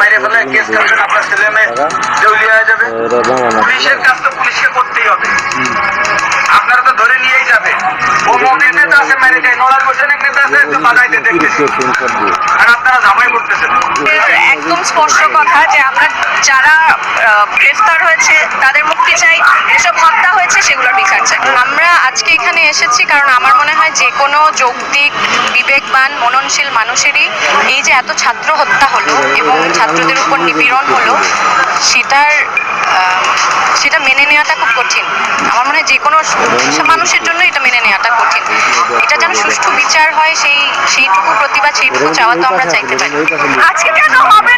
মাইরে ফেলে কেস করবেন আপনার ছেলে মেয়ে হয়ে যাবে। পুলিশের কাজ তো পুলিশকে করতেই হবে। আপনারা তো ধরে নিয়েই যাবে ও নেতা আছে মেরে দেয়। নেতা আছে দেখতেছে। আর আপনারা জামাই করতেছেন একদম স্পষ্ট কথা যে আমরা যারা গ্রেফতার হয়েছে তাদের মুক্তি চাই যেসব হত্যা হয়েছে সেগুলোর বিচার চাই আমরা আজকে এখানে এসেছি কারণ আমার মনে হয় যে কোনো যৌক্তিক বিবেকবান মননশীল মানুষেরই এই যে এত ছাত্র হত্যা হলো এবং ছাত্রদের উপর নিপীড়ন হলো সেটার সেটা মেনে নেওয়াটা খুব কঠিন। আমার মনে হয় যে কোনো মানুষের জন্য এটা মেনে নেওয়াটা কঠিন। এটা যেন সুষ্ঠু বিচার হয় সেই সেইটুকু প্রতিবাদ সেইটুকু চাওয়া তো আমরা চাইতে পারি। আজকে কেন হবে